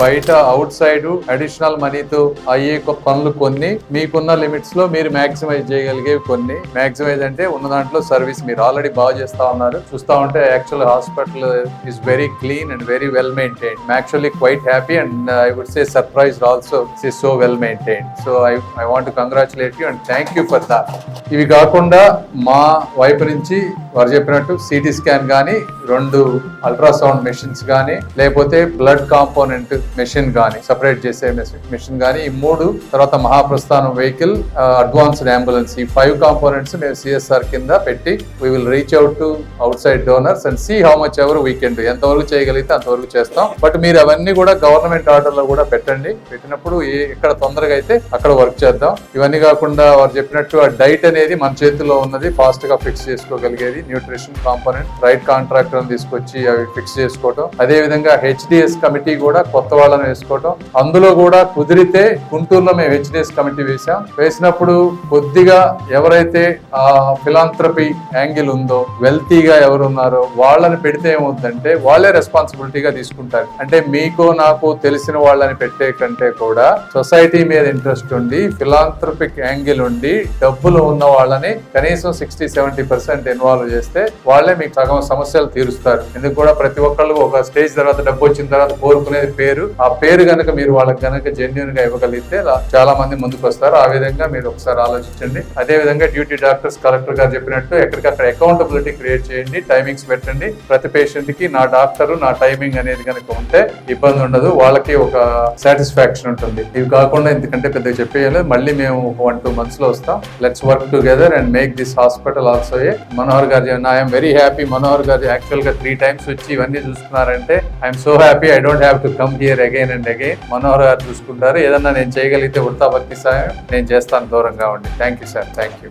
బయట out side additional మనీతో అయ్యే పనులు కొన్ని. మీకున్న లిమిట్స్లో మీరు మాక్సిమైజ్ చేయగలిగేవి కొన్ని. మాక్సిమైజ్ అంటే ఉన్న దాంట్లో సర్వీస్ మీరు ఆల్రెడీ బాగా చేస్తా ఉన్నారు. చూస్తా ఉంటే actual hospital is very clean and very well maintain actually quite happy and I would say surprised also is so well maintain so I I want congratulate you and thank you for that ఇవి కాకుండా మా వైపు నుంచి వారు చెప్పినట్టు CT scan కానీ రెండు ultrasound machines కానీ లేకపోతే బ్లడ్ కాంపోనెంట్ మెషిన్ కానీ సపరేట్ చేసే మెషిన్ కానీ ఈ మూడు తర్వాత మహాప్రస్థానం వెహికల్ అడ్వాన్స్డ్ అంబులెన్స్. ఈ ఫైవ్ కాంపోనెంట్స్ మేము సిఎస్ఆర్ కింద పెట్టి we will reach out to outside donors and see how much ever we can ఎంతవరకు చేయగలిగితే అంతవరకు చేస్తాం. బట్ మీరు అవన్నీ కూడా గవర్నమెంట్ ఆర్డర్లో కూడా పెట్టండి. పెట్టినప్పుడు ఎక్కడ తొందరగా అయితే అక్కడ వర్క్ చేద్దాం. ఇవన్నీ కాకుండా వారు చెప్పినట్టు ఆ డైట్ అనేది మన చేతిలో ఉన్నది. ఫాస్ట్గా ఫిక్స్ చేసుకోగలిగేది. న్యూట్రిషన్ కాంపోనెంట్ రైట్ కాంట్రాక్టర్ తీసుకొచ్చి అవి ఫిక్స్ చేసుకోవటం. అదే విధంగా హెచ్డిఎస్ కమిటీ కూడా కొత్త వాళ్ళని వేసుకోవటం. అందులో కూడా కుదిరితే గుంటూరులో మేము హెచ్డిఎస్ కమిటీ వేసాం వేసినప్పుడు కొద్దిగా ఎవరైతే ఆ ఫిలాంథ్రపీ యాంగిల్ ఉందో వెల్తీగా ఎవరు ఉన్నారో వాళ్ళని పెడితే ఏమవుతుందంటే వాళ్ళే రెస్పాన్సిబిలిటీగా తీసుకుంటారు. అంటే మీకు నాకు తెలిసిన వాళ్ళని పెట్టే కంటే కూడా సొసైటీ మీద ఇంట్రెస్ట్ ఉండి ఫిలాంథ్రపిక్ యాంగిల్ ఉండి డబ్బులు ఉన్న వాళ్ళని కనీసం సిక్స్టీ సెవెంటీ పర్సెంట్ ఇన్వాల్వ్ చేస్తే వాళ్ళే మీకు సగం సమస్యలు తీరుస్తారు. ఎందుకు కూడా ప్రతి ఒక్కళ్ళు ఒక స్టేజ్ తర్వాత డబ్బు వచ్చిన తర్వాత కోరుకునేది పేరు. ఆ పేరు కనుక మీరు వాళ్ళకి కనుక జెన్యున్గా ఇవ్వగలిగితే చాలా మంది ముందుకు వస్తారు. ఆ విధంగా మీరు ఒకసారి ఆలోచించండి. అదే విధంగా డ్యూటీ డాక్టర్స్ కలెక్టర్ గారు చెప్పినట్టు ఎక్కడికక్కడ అకౌంటబిలిటీ క్రియేట్ చేయండి. టైమింగ్స్ పెట్టండి. ప్రతి పేషెంట్కి నా డాక్టర్ నా టైమింగ్ అనేది కనుక ఉంటే ఇబ్బంది ఉండదు. వాళ్ళకి ఒక సాటిస్ఫాక్షన్ ఉంటుంది. ఇవి కాకుండా ఎందుకంటే పెద్దగా చెప్పేయాలి మళ్ళీ మేము వన్ టూ మంత్స్లో వస్తాం. Let's work together and make this hospital also a Manohar గారు ఐఎమ్ వెరీ హ్యాపీ మనోహర్ గారు యాక్చువల్గా త్రీ టైమ్స్ వచ్చి ఇవన్నీ చూస్తున్నారంటే I'm so happy I don't have to come here again and again Manohar గారు చూసుకుంటారు. ఏదన్నా నేను చేయగలిగితే ఉత్తాభక్తి సాయం నేను చేస్తాను దూరంగా ఉండి. Thank you sir thank you